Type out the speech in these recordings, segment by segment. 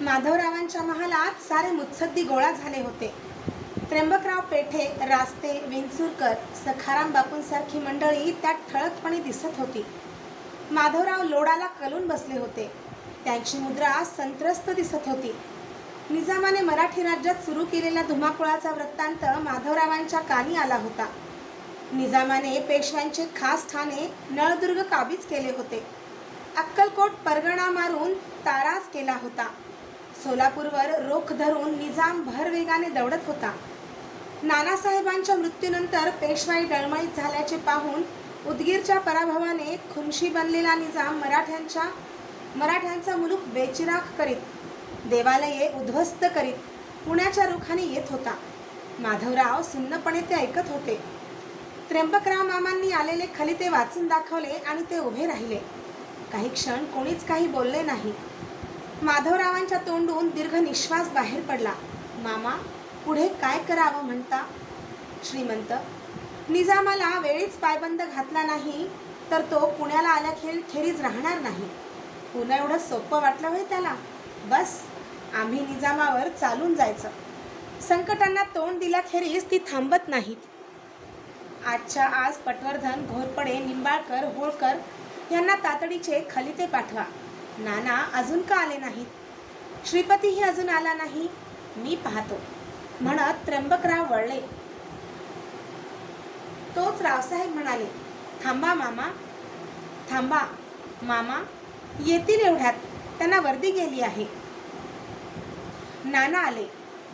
माधवरावांच्या महालात सारे मुत्सद्दी गोळा झाले होते. त्र्यंबकराव पेठे रास्ते विंचुरकर सखाराम बापूंसारखी मंडळी त्यात ठळकपणे दिसत होती. माधवराव लोडाला कलून बसले होते. त्यांची मुद्रा संत्रस्त दिसत होती. निजामाने मराठी राज्यात सुरू केलेल्या धुमाकुळाचा वृत्तांत माधवरावांच्या कानी आला होता. निजामाने पेशव्यांचे खास ठाणे नळदुर्ग काबीज केले होते. अक्कलकोट परगणा मारून ताराज केला होता. सोलापूरवर रोख धरून निजाम भरवेगाने दौडत होता. नानासाहेबांच्या मृत्यूनंतर पेशवाई डळमळीत झाल्याचे पाहून उदगीरच्या पराभवाने खुनशी बनलेला निजाम मराठ्यांच्या मराठ्यांचा मुलूक बेचिराख करीत देवालये उद्ध्वस्त करीत पुण्याच्या रुखाने येत होता. माधवराव सुन्नपणे ते ऐकत होते. त्र्यंबकराव मामांनी आलेले खलिते वाचून दाखवले आणि ते उभे राहिले. काही क्षण कोणीच काही बोलले नाही. माधवरावांच्या तोंडून दीर्घ निश्वास बाहेर पडला. मामा पुढे काय करावं म्हणता? श्रीमंत निजामाला वेळीच पायबंद घातला नाही तर तो पुण्याला आल्याखेर खेरीज राहणार नाही. पुन्हा एवढं सोपं वाटलं होय त्याला. बस आम्ही निजामावर चालून जायचं. संकटांना तोंड दिल्याखेरीज ती थांबत नाहीत. आजच्या आज पटवर्धन घोरपडे निंबाळकर होळकर यांना तातडीचे खलिते पाठवा. नाना अजून का आले नाहीत? श्रीपतीही अजून आला नाही. मी पाहतो. म्हणत त्र्यंबकराव वळले. तोच रावसाहेब म्हणाले थांबा मामा थांबा. मामा येतील एवढ्यात. त्यांना वर्दी गेली आहे. नाना आले.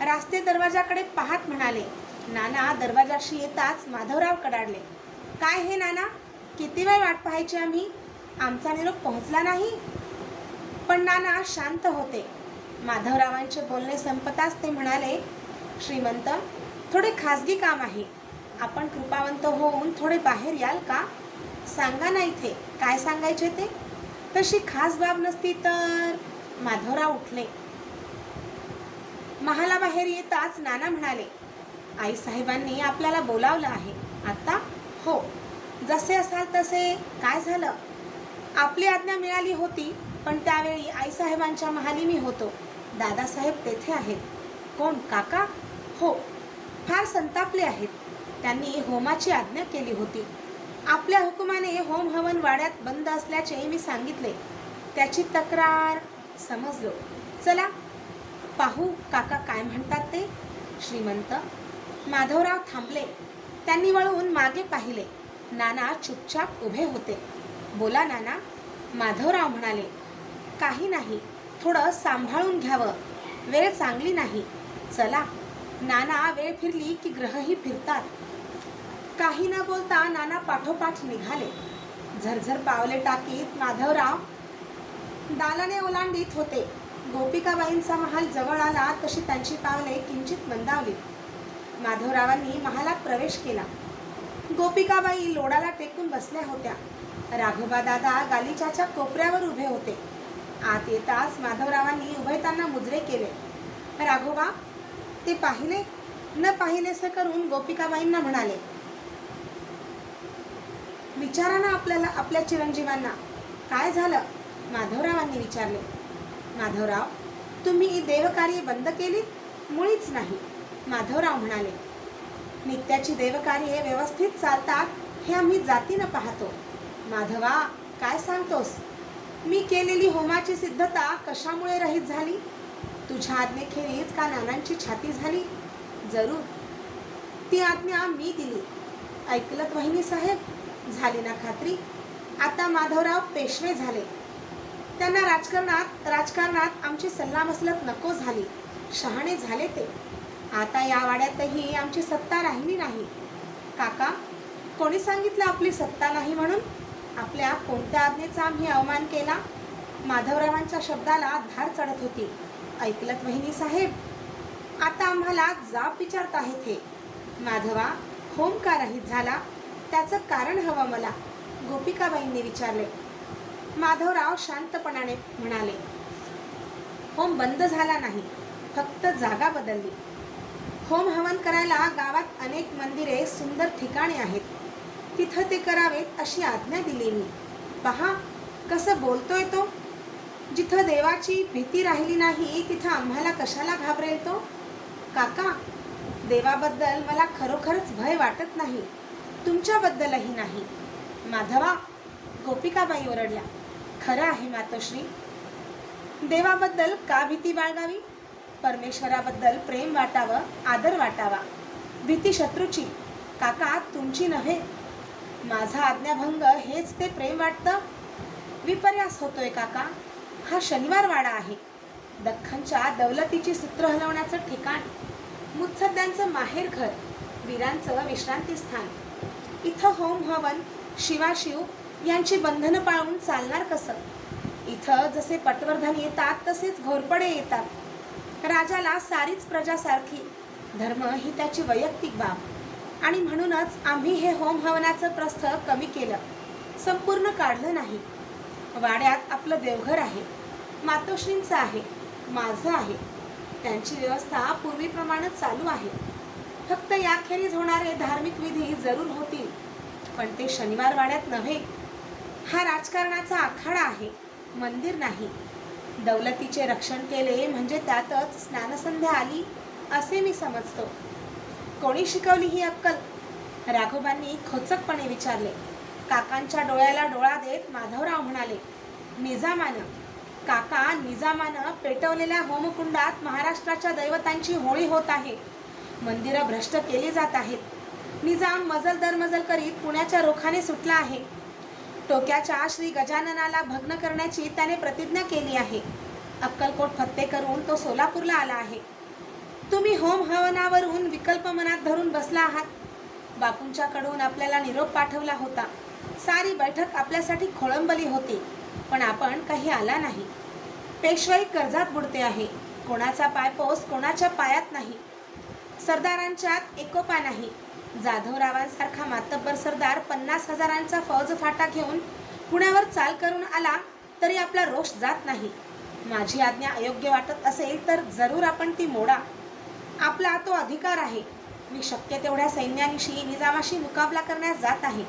रास्ते दरवाजाकडे पाहत म्हणाले नाना दरवाजाशी येताच माधवराव कडाडले. काय हे नाना? किती वेळ वाट पाहायची आम्ही? आमचा निरोप पोहोचला नाही? पण नाना शांत होते. माधवरावांचे बोलणे संपताच ते म्हणाले श्रीमंत थोडे खाजगी काम आहे. आपण कृपावंत होऊन थोडे बाहेर याल का? सांगा ना इथे काय सांगायचे ते? तशी खास बाब नसती तर? माधवराव उठले. महाला बाहेर येताच नाना म्हणाले आईसाहेबांनी आपल्याला बोलावलं आहे. आता? हो. जसे असाल तसे. काय झालं? आपली आज्ञा मिळाली होती. पण त्यावेळी आईसाहेबांच्या महाली मी होतो. दादासाहेब तेथे आहेत. कोण? काका? हो. फार संतापले आहेत. त्यांनी होमाची आज्ञा केली होती. आपल्या हुकुमाने होम हवन वाड्यात बंद असल्याचे मी सांगितले. त्याची तक्रार समजलो. चला पाहू काका काय म्हणतात ते. श्रीमंत माधवराव थांबले. त्यांनी वळून मागे पाहिले. नाना चुपचाप उभे होते. बोला नाना. माधवराव म्हणाले काही नाही. थोडं सांभाळून घ्यावं. वेळ चांगली नाही. चला. नाना वेळ फिरली की ग्रहही फिरतात. काही न बोलता नाना पाठोपाठ निघाले. झरझर पावले टाकीत माधवराव दालाने ओलांडीत होते. गोपिकाबाईंचा महाल जवळ आला तशी त्यांची पावले किंचित मंदावली. माधवरावांनी महालात प्रवेश केला. गोपिकाबाई लोडाला टेकून बसल्या होत्या. राघोबा दादा गालिच्याच्या कोपऱ्यावर उभे होते. आत येताच माधवरावांनी उभयतांना मुजरे केले. राघोबा ते पाहिले? न पाहिलेसे करून गोपिकाबाईंना म्हणाले. विचारा ना आपल्याला आपल्या चिरंजीवांना. काय झालं? माधवरावांनी विचारले. माधवराव तुम्ही देवकार्य बंद केली? मुळीच नाही. माधवराव म्हणाले. नित्याची देवकार्ये व्यवस्थित चालतात हे आम्ही जातीनं पाहतो. माधवा काय सांगतोस? मी केलेली होमाची सिद्धता कशामुळे रहित झाली? तुझ्या आज्ञेखेरीज का नानांची छाती झाली? जरूर. ती आज्ञा मी दिली. ऐकलत वहिनी साहेब? झाली ना खात्री? आता माधवराव पेशवे झाले. त्यांना राजकारणात राजकारणात आमची सल्लामसलत नको झाली. शहाणे झाले ते. आता या वाड्यातही आमची सत्ता राहिली नाही. काका कोणी सांगितलं आपली सत्ता नाही म्हणून? आपल्या कोणत्या आज्ञेचा आम्ही अवमान केला? माधवरावांच्या शब्दाला धार चढत होती. ऐकलत वहिनी साहेब आता आम्हाला जाब विचारत आहेत हे. माधवा होम का रहित झाला. त्याचं कारण हवं मला गोपिकाबाईंनी विचारले. माधवराव शांतपणाने म्हणाले होम बंद झाला नाही फक्त जागा बदलली. होम हवन करायला गावात अनेक मंदिरे सुंदर ठिकाणे आहेत. तिथं ते करावेत अशी आज्ञा दिली मी. पहा कसं बोलतोय तो? जिथं देवाची भीती राहिली नाही तिथं आम्हाला कशाला घाबरेल तो? काका देवाबद्दल मला खरोखरच भय वाटत नाही. तुमच्याबद्दलही नाही. माधवा गोपिकाबाई ओरडल्या. खरं आहे मातोश्री. देवाबद्दल का भीती बाळगावी? परमेश्वराबद्दल प्रेम वाटावं आदर वाटावा. भीती शत्रूची. काका तुमची नव्हे. माझा आज्ञाभंग हेच ते प्रेम वाटतं? विपर्यास होतोय काका. हा शनिवार वाडा आहे. दख्खनच्या दौलतीची सूत्र हलवण्याचं ठिकाण. मुत्सद्यांचं माहेर घर. वीरांचं विश्रांतीस्थान इथं होम हवन शिवाशिव यांची बंधनं पाळून चालणार कसं? इथं जसे पटवर्धन येतात तसेच घोरपडे येतात. राजाला सारीच प्रजासारखी. धर्म ही त्याची वैयक्तिक बाब. आणि म्हणूनच आम्ही हे होम हवनाचं प्रस्थ कमी केलं. संपूर्ण काढलं नाही. वाड्यात आपलं देवघर आहे. मातोश्रींचं आहे. माझं आहे. त्यांची व्यवस्था पूर्वीप्रमाणे चालू आहे. फक्त याखेरीज होणारे धार्मिक विधी जरूर होतील पण ते शनिवार वाड्यात नव्हे. हा राजकारणाचा आखाडा आहे. मंदिर नाही. दौलतीचे रक्षण केले म्हणजे त्यातच स्नानसंध्या आली असे मी समजतो. कोणी शिकवली ही अक्कल? राघोबांनी खोचकपणे विचारले. काकांच्या डोळ्याला डोळा देत माधवराव म्हणाले निजामानं. काका निजामानं पेटवलेल्या होमकुंडात महाराष्ट्राच्या दैवतांची होळी होत आहे. मंदिरं भ्रष्ट केली जात आहेत. निजाम मजल दर मजल करीत पुण्याच्या रोखाने सुटला आहे. टोक्याच्या श्री गजाननाला भग्न करण्याची त्याने प्रतिज्ञा केली आहे. अक्कलकोट फत्ते करून तो सोलापूरला आला आहे. तुम्ही होम हवनावरून विकल्प मनात धरून बसला आहात. बापूंच्याकडून आपल्याला निरोप पाठवला होता. सारी बैठक आपल्यासाठी खोळंबली होती पण आपण काही आला नाही. पेशवाई कर्जात बुडते आहे. कोणाचा पायपोस कोणाच्या पायात नाही. सरदारांच्यात एकोपा नाही. जाधवरावांसारखा मातब्बर सरदार पन्नास हजारांचा फौज फाटा घेऊन पुण्यावर चाल करून आला तरी आपला रोष जात नाही. माझी आज्ञा अयोग्य वाटत असेल तर जरूर आपण ती मोडा. आपला तो अधिकार आहे. मी शक्य तेवढ्या सैन्यानिशी निजामाशी मुकाबला करण्यास जात आहे.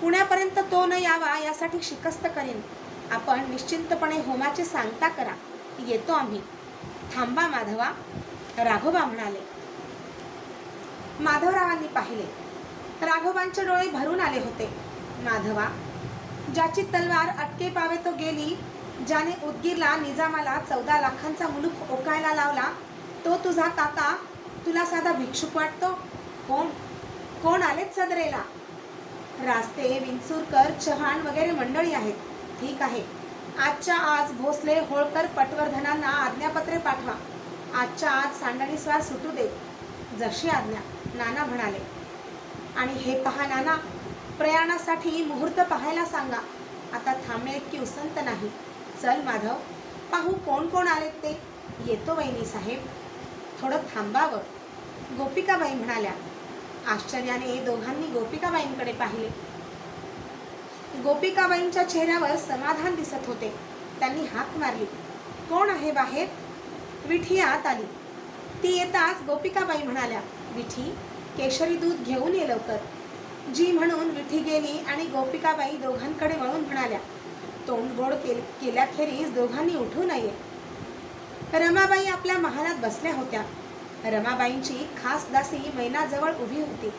पुण्यापर्यंत तो न यावा यासाठी शिकस्त करेन. आपण निश्चिंतपणे होमाची सांगता करा. येतो आम्ही. थांबा माधवा. राघोबा म्हणाले. माधवरावांनी पाहिले. राघोबांचे डोळे भरून आले होते. माधवा ज्याची तलवार अटके पावे तो गेली ज्याने उदगीरला निजामाला चौदा लाखांचा मुलूक ओकायला लावला तो तुझा काका तुला साधा भिक्षुक वाटतो? कोण? कोण आलेत सदरेला? रास्ते विंचूरकर चव्हाण वगैरे मंडळी आहेत. ठीक आहे. आजच्या आज भोसले होळकर पटवर्धनांना आज्ञापत्रे पाठवा. आजच्या आज सांडणी स्वार सुटू दे. जशी आज्ञा नाना म्हणाले. आणि हे पहा नाना प्रयाणासाठी मुहूर्त पाहायला सांगा. आता थांबणे इतकी उसंत नाही. चल माधव पाहू कोण कोण आलेत ते. येतो वहिनी साहेब. थोडं थांबावं. गोपिकाबाई म्हणाल्या आश्चर्याने दोघांनी गोपिकाबाईंकडे पाहिले. गोपिकाबाईंच्या चेहऱ्यावर समाधान दिसत होते. त्यांनी हाक मारली कोण आहे बाहेर? विठी आत आली. ती येताच गोपिकाबाई म्हणाल्या विठी केशरी दूध घेऊन ये लवकर. जी म्हणून विठी गेली आणि गोपिकाबाई दोघांकडे वळून म्हणाल्या तोंड गोड केल केल्याखेरीज दोघांनी उठू नये. रमाबाई आपल्या महालात बसल्या होत्या. रमाबाईंची खास दासी मैनाजवळ उभी होती.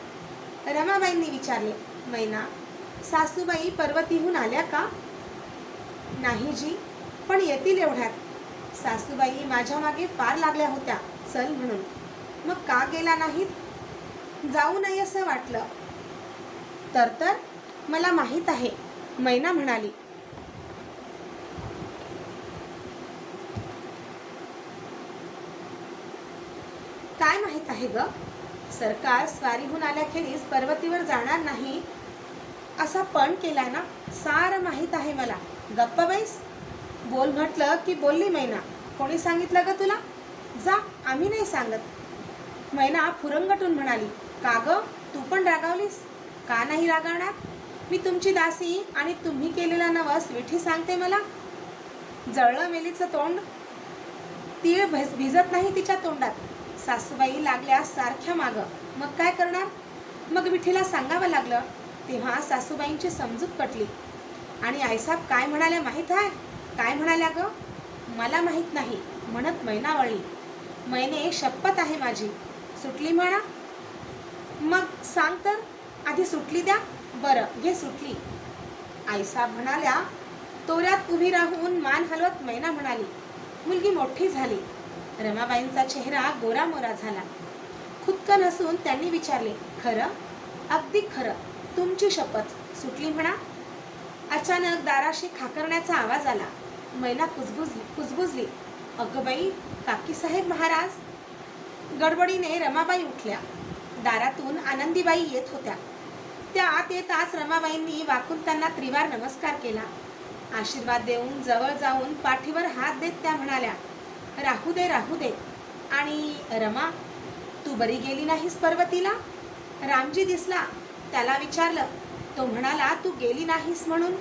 रमाबाईंनी विचारले मैना सासूबाई पर्वतीहून आल्या का? नाही जी पण येतील एवढ्यात. सासूबाई माझ्या मागे फार लागल्या होत्या चल म्हणून. मग का गेला नाहीत? जाऊ नये असं वाटलं. तर तर मला माहीत आहे मैना म्हणाली काय माहीत आहे ग. सरकार स्वारीहून आल्याखेरीज पर्वतीवर जाणार नाही असा पण केला ना? सारं माहीत आहे मला. गप्प बैस. बोल म्हटलं की बोलली मैना. कोणी सांगितलं ग तुला? जा आम्ही नाही सांगत. मैना फुरंगटून म्हणाली का ग? तू पण रागावलीस? का नाही रागावणार? मी तुमची दासी आणि तुम्ही केलेला नवस विठी सांगते मला? जळलं मेलीचं तोंड. तीळ भिज भिजत नाही तिच्या तोंडात. सासूबाई लागल्या सारख्या मागं. मग काय करणार? मग विठीला सांगावं लागलं. तेव्हा सासूबाईंची समजूत पटली. आणि आईसाहेब काय म्हणाल्या माहीत आहे? काय म्हणाल्या ग? मला माहीत नाही म्हणत मैनावळी. मैने शपथ आहे माझी. सुटली म्हणा? मग सांग तर. आधी सुटली द्या. बरं घे सुटली. आईसाहेब म्हणाल्या तोऱ्यात उभी राहून मान हलवत मैना म्हणाली. मुलगी मोठी झाली. रमाबाईंचा चेहरा गोरा मोरा झाला. खुदकन हसून त्यांनी विचारले खरं? अगदी खरं. तुमची शपथ. सुटली म्हणा. अचानक दाराशी खाकरण्याचा आवाज आला. मैना कुजबुजली कुजबुजली अगं बाई काकीसाहेब महाराज. गडबडीने रमाबाई उठल्या. दारातून आनंदीबाई येत होत्या. त्या आत येताच रमाबाईंनी वाकून त्यांना त्रिवार नमस्कार केला. आशीर्वाद देऊन जवळ जाऊन पाठीवर हात देत त्या म्हणाल्या राहू दे राहू दे. आणि रमा तू बरी गेली नाहीस पर्वतीला? रामजी दिसला. त्याला विचारलं तो म्हणाला तू गेली नाहीस म्हणून?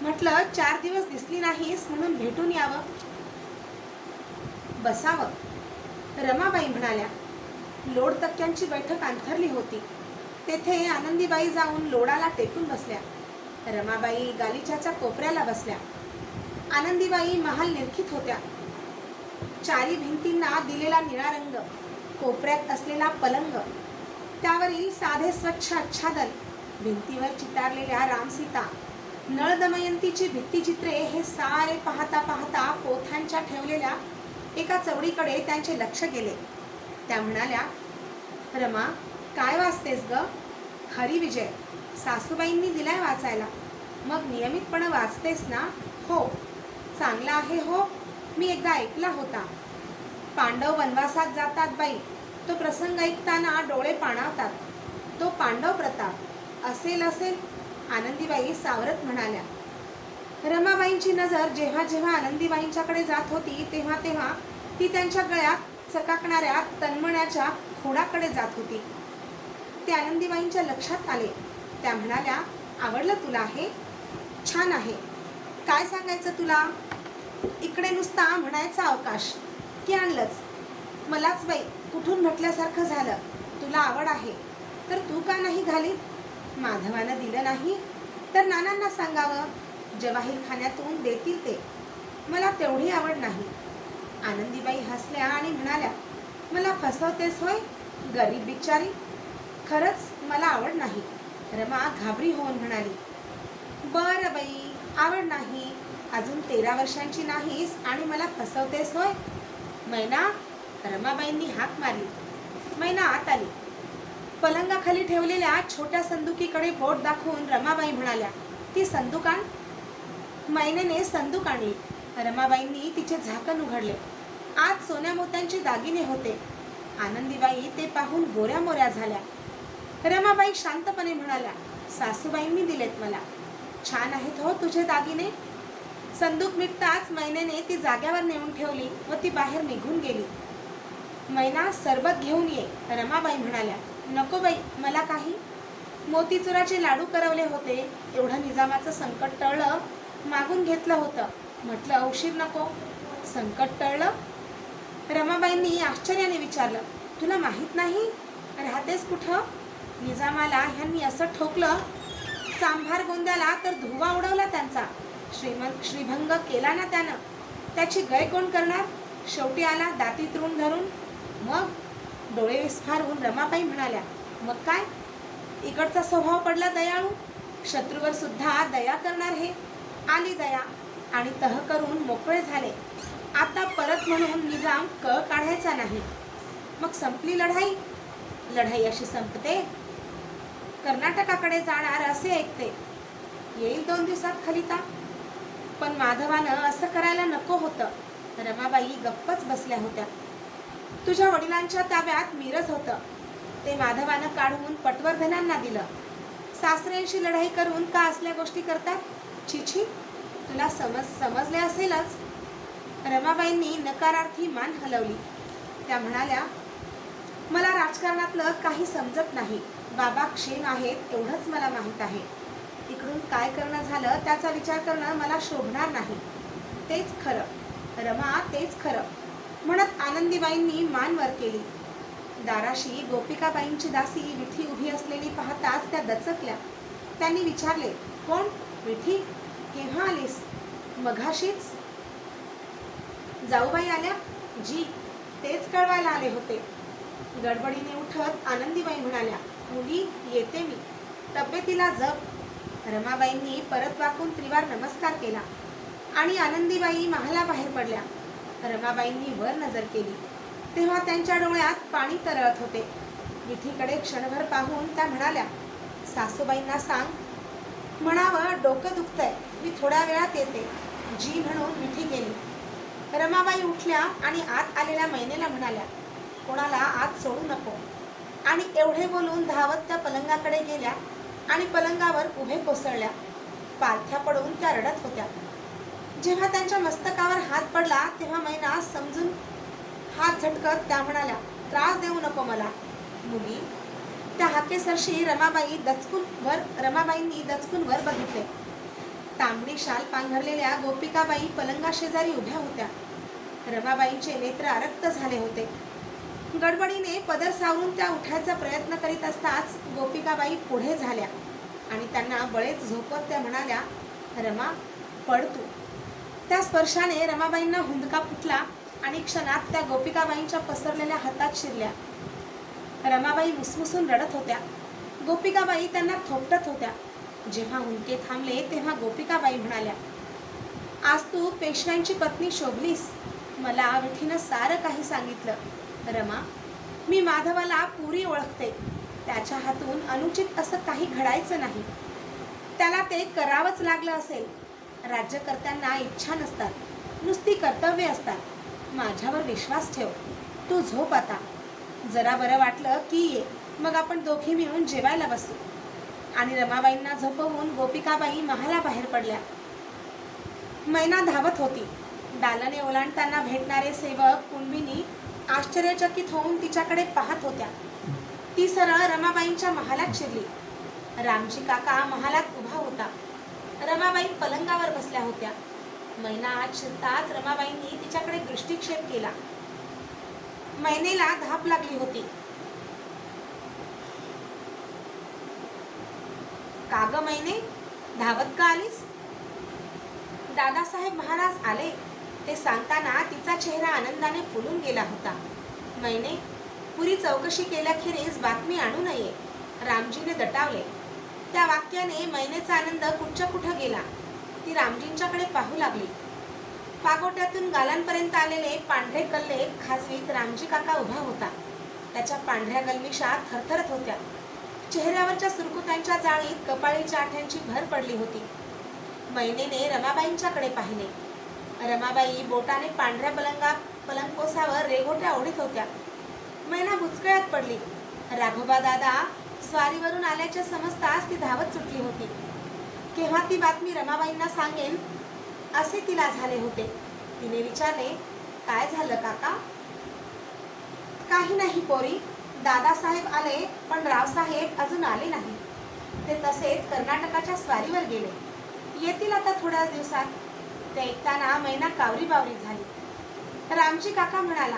म्हटलं चार दिवस दिसली नाहीस म्हणून भेटून यावं. बसावं. रमाबाई म्हणाल्या लोड तक्क्यांची बैठक अंथरली होती. तेथे आनंदीबाई जाऊन लोडाला टेकून बसल्या. रमाबाई गालिचाच्या कोपऱ्याला बसल्या. आनंदीबाई महाल निरखित होत्या. चारी भिंतींना दिलेला निळा रंग कोपऱ्यात असलेला पलंग त्यावरील साधे स्वच्छ आच्छादन भिंतीवर चितारलेल्या रामसीता नळ दमयंतीची हे सारे पाहता पाहता पोथ्यांच्या ठेवलेल्या एका चवडीकडे त्यांचे लक्ष गेले. त्या म्हणाल्या रमा काय वाचतेस ग? हरिविजय सासूबाईंनी दिलाय वाचायला. मग नियमितपणे वाचतेस ना? हो. चांगला आहे हो. मी एकदा ऐकला होता. पांडव वनवासात जातात बाई. तो प्रसंग ऐकताना डोळे पाणावतात. तो पांडव प्रताप असेल असेल आनंदीबाई सावरत म्हणाल्या. रमाबाईंची नजर जेव्हा जेव्हा आनंदीबाईंच्याकडे जात होती तेव्हा तेव्हा ती त्यांच्या गळ्यात चकाकणाऱ्या तन्मण्याच्या खोडाकडे जात होती. ते आनंदीबाईंच्या लक्षात आले. त्या म्हणाल्या आवडलं तुला हे? छान आहे. काय सांगायचं तुला? इकडे नुसता म्हणायचा अवकाश. की आणलंच. मलाच बाई कुठून म्हटल्यासारखं झालं? तुला आवड आहे. तर तू का नाही घालीत माधवानं दिलं नाही. तर नानांना सांगावं. जवाहीर खाण्यातून देतील ते. मला तेवढी आवड नाही. आनंदीबाई हसल्या आणि म्हणाल्या मला फसवतेस होय? गरीब बिचारी. खरंच मला आवड नाही. रमा घाबरी होऊन म्हणाली बरं बाई आवड नाही. अजून तेरा वर्षांची नाहीस आणि मला फसवतेस होय. मैना रमाबाईंनी हाक मारली. मैना आत आली. पलंगाखाली ठेवलेल्या छोट्या संदुकीकडे बोट दाखवून रमाबाई म्हणाल्या ती संदूक आण. मैनेने संदूक आणली. रमाबाईंनी तिचे झाकण उघडले. आज सोन्या मोत्यांचे दागिने होते. आनंदीबाई ते पाहून गोऱ्या मोऱ्या झाल्या. रमाबाई शांतपणे म्हणाल्या सासूबाईंनी दिलेत मला. छान आहेत हो तुझे दागिने. संदूक मिटताच मैनेने ती जाग्यावर नेऊन ठेवली व ती बाहेर निघून गेली. मैना सरबत घेऊन ये रमाबाई म्हणाल्या. नको बाई मला काही. मोतीचुराचे लाडू करवले होते एवढं निजामाचं संकट टळलं मागून घेतलं होतं. म्हटलं औषध नको. संकट टळलं? रमाबाईंनी आश्चर्याने विचारलं तुला माहीत नाही? राहतेस कुठं? निजामाला ह्यांनी असं ठोकलं चांभार गोंद्याला तर धुवा उडवला त्यांचा. श्रीमंत श्रीभंग केला ना त्यानं? त्याची गय कोण करणार? शेवटी आला दाती तरुण धरून. मग? डोळे विस्फारून रमाबाई म्हणाल्या मग काय? इकडचा स्वभाव पडला दयाळू? शत्रूवर सुद्धा दया करणार हे? आली दया. आणि तह करून मोकळे झाले. आता परत म्हणून निजाम क काढायचा नाही. मग संपली लढाई? लढाई अशी संपते? कर्नाटकाकडे जाणार असे ऐकते. येईल दोन दिवसात खलिता. पण माधवानं असं करायला नको होतं. रमाबाई गप्पच बसल्या होत्या. तुझ्या वडिलांच्या ताब्यात मिरज होतं. ते माधवानं काढून पटवर्धनांना दिलं. सासऱ्यांशी लढाई करून का असल्या गोष्टी करतात? चिची तुला समज समजले असेलच. रमाबाईंनी नकारार्थी मान हलवली. त्या म्हणाल्या मला राजकारणातलं काही समजत नाही. बाबा क्षेम आहेत एवढंच मला माहीत आहे. इकडून काय करणं झालं त्याचा विचार करणं मला शोभणार नाही. तेच खरं. रमा तेच खरं. म्हणत आनंदीबाईंनी मान वर केली. दाराशी गोपिकाबाईंची दासी विठी उभी असलेली पाहताच त्या दचकल्या. त्यांनी विचारले कोण? विठी? केव्हा आलीस? मघाशीच? जाऊबाई आल्या जी तेच कळवायला आले होते. गडबडीने उठत आनंदीबाई म्हणाल्या मुली येते मी. तब्येतीला जप. रमाबाईंनी परत वाकून त्रिवार नमस्कार केला आणि आनंदीबाई महाला बाहेर पडल्या. रमाबाईंनी वर नजर केली. तेव्हा त्यांच्या डोळ्यात पाणी तरळत होते. विठीकडे क्षणभर पाहून त्या म्हणाल्या सासूबाईंना सांग म्हणावं डोकं दुखतंय मी थोड्या वेळात येते जी म्हणून विठी गेली. रमाबाई उठल्या आणि आत आलेल्या मैनेला म्हणाल्या कोणाला आत सोडू नको. आणि एवढे बोलून धावत त्या पलंगाकडे गेल्या. आणि पलंगावर उभे कोसळल्या. पालथ्या पडून त्या रडत होत्या. जेव्हा त्यांच्या मस्तकावर हात पडला तेव्हा मैना समजून हात झटकत त्या म्हणाल्या त्रास देऊ नको मला. मुली त्या हाकेसरशी रमाबाई दचकून वर रमाबाईंनी दचकून वर बघितले. तांबडी शाल पांघरलेल्या गोपिकाबाई पलंगाशेजारी उभ्या होत्या. रमाबाईंचे नेत्र आरक्त झाले होते. गडबडीने पदर सावरून त्या उठायचा प्रयत्न करीत असताच गोपिकाबाई पुढे झाल्या. आणि त्यांना बळेच झोपत त्या म्हणाल्या रमा पडतो त्या स्पर्शाने रमाबाईंना हुंदका फुटला आणि क्षणात त्या गोपिकाबाईंच्या पसरलेल्या हातात शिरल्या. रमाबाई मुसमुसून रडत होत्या. गोपिकाबाई त्यांना थोपटत होत्या. जेव्हा हुंदके थांबले तेव्हा गोपिकाबाई म्हणाल्या आज तू पेशव्यांची पत्नी शोभलीस. मला विठीनं सारं काही सांगितलं. रमा मी माधवाला पुरी ओळखते. त्याच्या हातून अनुचित असं काही घडायचं नाही. त्याला ते करावंच लागलं असेल. राज्यकर्त्यांना इच्छा नसतात. नुसती कर्तव्य असतात. माझ्यावर विश्वास ठेव. तू झोप आता. जरा बरं वाटलं की ये. मग आपण दोघे मिळून जेवायला बसू. आणि रमाबाईंना झोपवून गोपिकाबाई महाला बाहेर पडल्या. मैना धावत होती. दालने ओलांडताना भेटणारे सेवक कुणबिनी आश्चर्यचकित होऊन तिच्याकडे पाहत होत्या. ती सरळ रमाबाईंच्या महालात शिरली. रामजी काका महालात उभा होता. रमाबाई पलंगावर बसल्या होत्या. मैना आत शिरताच रमाबाईंनी तिच्याकडे दृष्टिक्षेप केला. मैनेला धाप लागली होती. का मैने? धावत का आलीस? दादासाहेब महाराज आले. ते सांगताना तिचा चेहरा आनंदाने फुलून गेला होता. मैने पुरी चौकशी केल्याखेरीज बातमी आणू नये रामजीने दटावले. त्या वाक्याने मैनेचा आनंद कुठच्या कुठं गेला? ती रामजींच्याकडे पाहू लागली. पागोट्यातून गालांपर्यंत आलेले पांढरे कल्ले खासवीत रामजी काका उभा होता. त्याच्या पांढऱ्या गलमिशा थरथरत होत्या. चेहऱ्यावरच्या सुरकुत्यांच्या जाळीत कपाळीच्या आठ्यांची भर पडली होती. मैनेने रमाबाईंच्याकडे पाहिले. रमाबाई बोटाने पांढऱ्या पलंगा पलंगकोसावर रेगोट्या ओढीत होत्या. मैना भुचकळ्यात पडली. राघोबा दादा स्वारीवरून आल्याचे समजताच ती धावत सुटली होती. केव्हा ती बातमी रमाबाईंना सांगेन असे तिला झाले होते. तिने विचारले काय झालं काका? काही नाही पोरी. दादासाहेब आले पण रावसाहेब अजून आले नाही. ते तसेच कर्नाटकाच्या स्वारीवर गेले. येतील आता थोड्याच दिवसात. ते ऐकताना मैना कावरी बावरी झाली. रामजी काका म्हणाला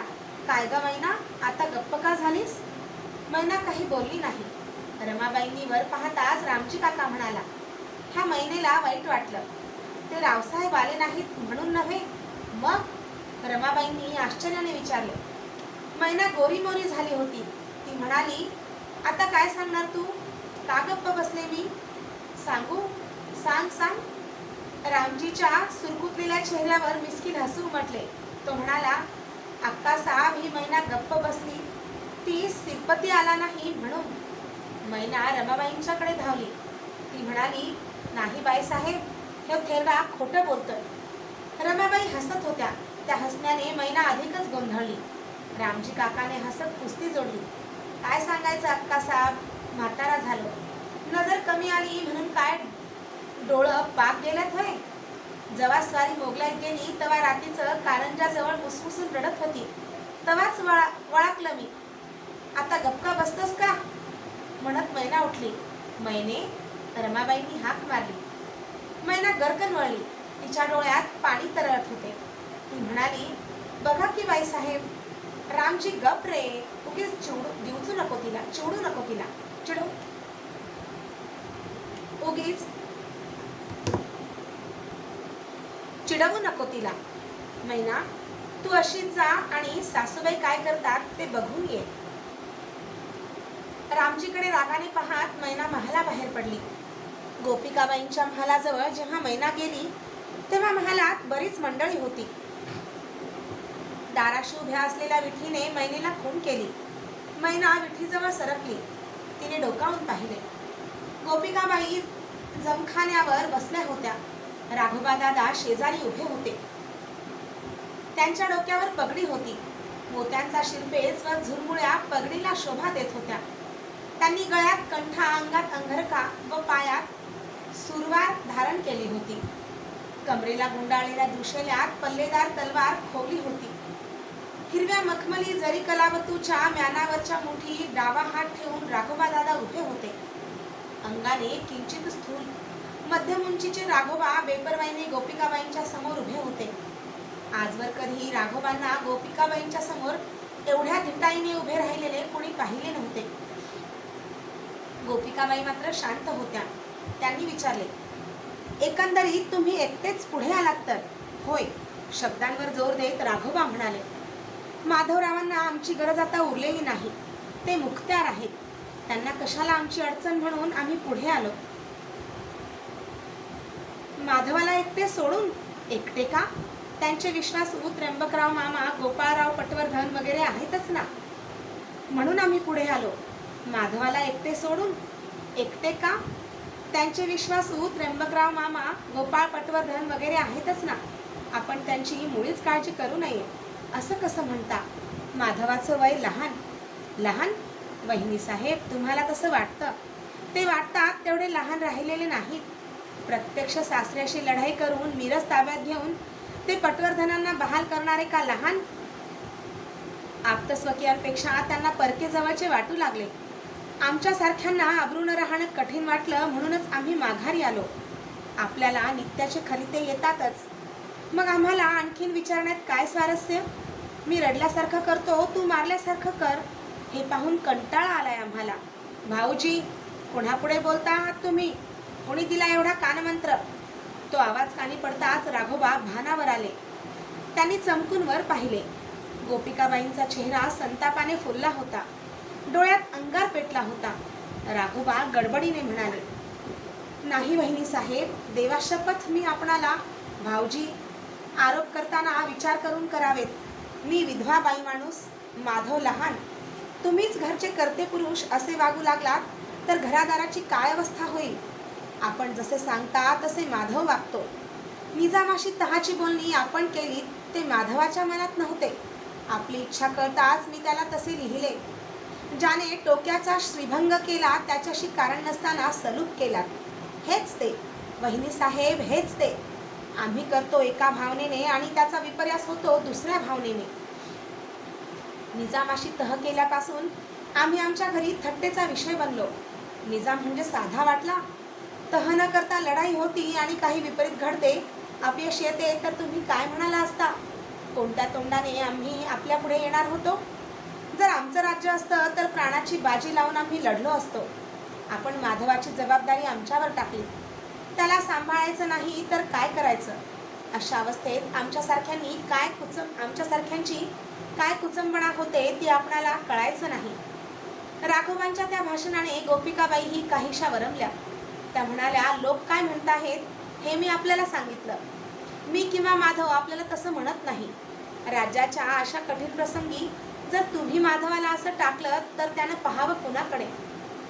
काय ग मैना आता गप्प का झालीस? मैना काही बोलली नाही. रमाबाईंनीवर पाहताच रामजी काका म्हणाला ह्या मैनेला वाईट वाटलं. ते रावसाहेब आले नाहीत म्हणून नव्हे. मग? रमाबाईंनी आश्चर्याने विचारले मैना गोरीमोरी झाली होती. ती म्हणाली आता काय सांगणार तू? का गप्प बसले मी? सांगू? सांग सांग. रामजीच्या सुरकुतलेल्या चेहऱ्यावर मिसकी हसू उमटले. तो म्हणाला अक्का साहेब ही मैना गप्प बसली. ती सिपती आला नाही म्हणून. मैना रमाबाईंच्याकडे धावली. ती म्हणाली नाही बाईसाहेब हे थेरडा खोटं बोलतोय. रमाबाई हसत होत्या. त्या हसण्याने मैना अधिकच गोंधळली. रामजी काकाने हसत कुस्ती जोडली. काय सांगायचं अक्का साहेब? म्हातारा झालो. नजर कमी आली म्हणून काय डोळं पाक गेल्यात होय. जेव्हा स्वारी मोगलात गेली तेव्हा रात्रीचं कारंजाजवळ मुसमुसून रडत होती. तेव्हाच वळा वळाकलं मी. आता गपका बसतोस का? म्हणत मैना उठली. मैने रमाबाईंनी हाक मारली. मैना गरकन वळली. तिच्या डोळ्यात पाणी तरळत होते. ती म्हणाली बघा की बाईसाहेब रामची गप रे. उगीच चिवडू दिवचू नको तिला चिवडू नको तिला. चिडू. उगीच चिडवू नको तिला. मैना तू अशी जा आणि सासूबाई काय करतात ते बघून ये. रामजीकडे रागाने पाहत मैना महाला बाहेर पडली. गोपिकाबाईंच्या महालाजवळ जेव्हा मैना गेली तेव्हा महालात बरीच मंडळी होती. दाराशी उभ्या असलेल्या विठीने मैनेला खून केली. मैना विठीजवळ सरकली. तिने डोकावून पाहिले. गोपिकाबाई जमखान्यावर बसल्या होत्या. राघोबा दादा शेजारी उभे होते. त्यांच्या डोक्यावर पगडी होती. मोत्यांचा शिरपेच व झुरमुळ्या पगडीला शोभा देत होत्या. त्यांनी गळ्यात कंठा अंगात अंगरका व पायात सुरवार धारण केली होती. कमरेला गुंडाळलेल्या दुशेल्यात पल्लेदार तलवार खोवली होती. हिरव्या मखमली जरी कलावतूच्या म्यानावरच्या मुठी डावा हात ठेवून राघोबा दादा उभे होते. अंगाने किंचित स्थूल मध्यम उंचीचे राघोबा बेपरवाईने गोपिकाबाईंच्या समोर उभे होते. आजवर कधी राघोबांना गोपिकाबाईंच्या समोर एवढ्या धिटाईने उभे राहिलेले कोणी पाहिले नव्हते. गोपिकाबाई मात्र शांत होत्या. त्यांनी विचारले एकंदरीत तुम्ही एकटेच पुढे आलात तर? होय. शब्दांवर जोर देत राघोबा म्हणाले माधवरावांना आमची गरज आता उरलेली नाही. ते मुख्त्यार आहेत. त्यांना कशाला आमची अडचण म्हणून आम्ही पुढे आलो? माधवाला एकटे सोडून एकटे का? त्यांचे विश्वासू त्र्यंबकराव मामा गोपाळराव पटवर्धन वगैरे आहेतच ना? म्हणून आम्ही पुढे आलो. माधवाला एकटे सोडून एकटे का? त्यांचे विश्वासू त्र्यंबकराव मामा गोपाळ पटवर्धन वगैरे आहेतच ना? आपण त्यांची मुळीच काळजी करू नये. असं कसं म्हणता? माधवाचं वय लहान. लहान? वहिनी साहेब तुम्हाला तसं वाटतं? ते वाटतात तेवढे लहान राहिलेले नाहीत. प्रत्यक्ष सासऱ्याशी लढाई करून मिरज ताब्यात घेऊन ते पटवर्धनांना बहाल करणारे का लहान? आप्तस्वकीयांपेक्षा त्यांना परके जवळचे वाटू लागले. आमच्यासारख्यांना आबरून राहणं कठीण वाटलं म्हणूनच आम्ही माघारी आलो. आपल्याला नित्याचे खलिते येतातच. मग आम्हाला आणखीन विचारण्यात काय स्वारस्य? मी रडल्यासारखं करतो तू मारल्यासारखं कर. हे पाहून कंटाळा आलाय आम्हाला. भाऊजी पुन्हा पुढे बोलता आहात तुम्ही? कोणी दिला एवढा कानमंत्र? तो आवाज कानी पडताच राघोबा भानावर आले. त्यांनी चमकून वर पाहिले. गोपिकाबाईंचा चेहरा संतापाने फुलला होता. डोळ्यात अंगार पेटला होता. राघोबा गडबडीने म्हणाले नाही वहिनी साहेब देवाशपथ मी आपणाला. भाऊजी आरोप करताना विचार करून करावेत. मी विधवा बाई माणूस माधव लहान. तुम्हीच घरचे कर्ते पुरुष असे वागू लागलात तर घरादाराची काय अवस्था होईल? आपण जसे सांगता तसे माधव वागतो. निजामाशी तहाची बोलणी आपण केली ते माधवाच्या मनात नव्हते. आपली इच्छा कळताच मी त्याला तसे लिहिले. ज्याने टोक्याचा श्रीभंग केला त्याच्याशी कारण नसताना सलूक केला. हेच ते. वहिनी साहेब हेच ते. आम्ही करतो एका भावनेने आणि त्याचा विपर्यास होतो दुसऱ्या भावनेने. निजामाशी तह केल्यापासून आम्ही आमच्या घरी थट्टेचा विषय बनलो. निजाम म्हणजे साधा वाटला. तह न करता लढाई होती आणि काही विपरीत घडते. अपयश येते तर तुम्ही काय म्हणाला असता? कोणत्या तोंडाने आम्ही आपल्या पुढे येणार होतो? जर आमचं राज्य असतं तर प्राणाची बाजी लावून आम्ही लढलो असतो. आपण माधवाची जबाबदारी आमच्यावर टाकली. त्याला सांभाळायचं नाही तर काय करायचं? अशा अवस्थेत आमच्यासारख्यांनी काय कुचम आमच्यासारख्यांची काय कुचंबणा होते ती आपणाला कळायचं नाही. राघवांच्या त्या भाषणाने गोपिकाबाई ही काहीशा वरमल्या. त्या म्हणाल्या लोक काय म्हणत आहेत हे मी आपल्याला सांगितलं. मी किंवा माधव आपल्याला तसं म्हणत नाही. राज्याच्या अशा कठीण प्रसंगी जर तुम्ही माधवाला असं टाकलं तर त्यानं पाहावं कुणाकडे?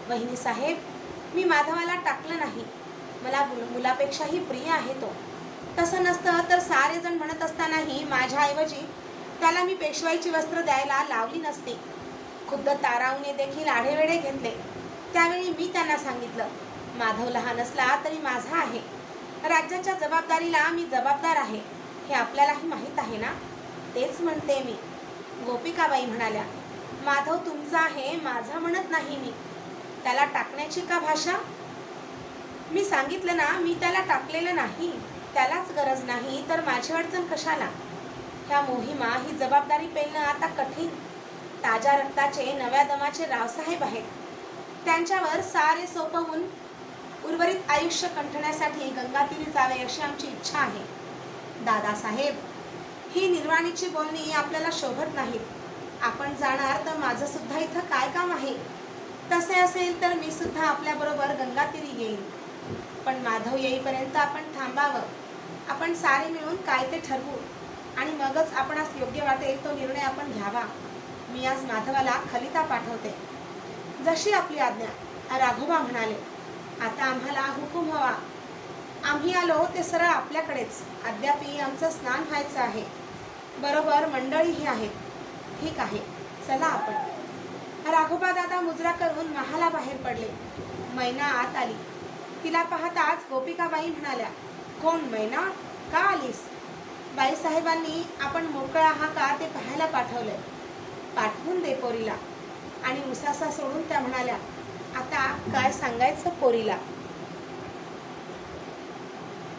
वहिनी साहेब मी माधवाला टाकलं नाही. मला मुलापेक्षाही प्रिय आहे तो. तसं नसतं तर सारेजण म्हणत असतानाही माझ्याऐवजी त्याला मी पेशवाईची वस्त्र द्यायला लावली नसती. खुद्द ताराऊने देखील आढेवेढे घेतले. त्यावेळी मी त्यांना सांगितलं माधव लहान असला तरी माझा आहे. राज्याच्या जबाबदारीला मी जबाबदार आहे हे आपल्यालाही माहीत आहे ना? तेच म्हणते मी. गोपिकाबाई म्हणाल्या माधव तुमचा आहे माझा म्हणत नाही मी. त्याला टाकण्याची का भाषा? मी सांगितलं ना मी त्याला टाकलेलं नाही. त्यालाच गरज नाही तर माझी अडचण कशाला? ह्या मोहिमा ही जबाबदारी पेलणं आता कठीण. ताज्या रक्ताचे नव्या दमाचे रावसाहेब आहेत. त्यांच्यावर सारे सोपवून उर्वरित आयुष्य कंठण्यासाठी गंगातीरी जावे अशी आमची इच्छा आहे. दादासाहेब ही निर्वाणीची बोलणी आपल्याला शोभत नाहीत आपण जाणार तर माझं सुद्धा इथं काय काम आहे? तसे असेल तर मी सुद्धा आपल्याबरोबर गंगातीरी येईन. पण माधव येईपर्यंत आपण थांबावं. आपण सारे मिळून काय ते ठरवू? आणि मगच आपणास योग्य वाटेल तो निर्णय आपण घ्यावा. मी आज माधवाला खलिता पाठवते. जशी आपली आज्ञा. राघोबा म्हणाले आता आम्हाला हुकूम हवा आम्ही आलो ते सरळ आपल्याकडेच. अद्यापही आमचं स्नान व्हायचं आहे. बरोबर मंडळीही आहेत. ठीक आहे चला आपण. राघोबा दादा मुजरा करून महाला बाहेर पडले. मैना आत आली. तिला पाहताच गोपिकाबाई म्हणाल्या कोण मैना? का आलीस? बाईसाहेबांनी आपण मोकळा आहा का ते पाहायला पाठवलंय. पाठवून दे पोरीला. आणि उसासा सोडून त्या म्हणाल्या आता काय सांगायचं पोरीला?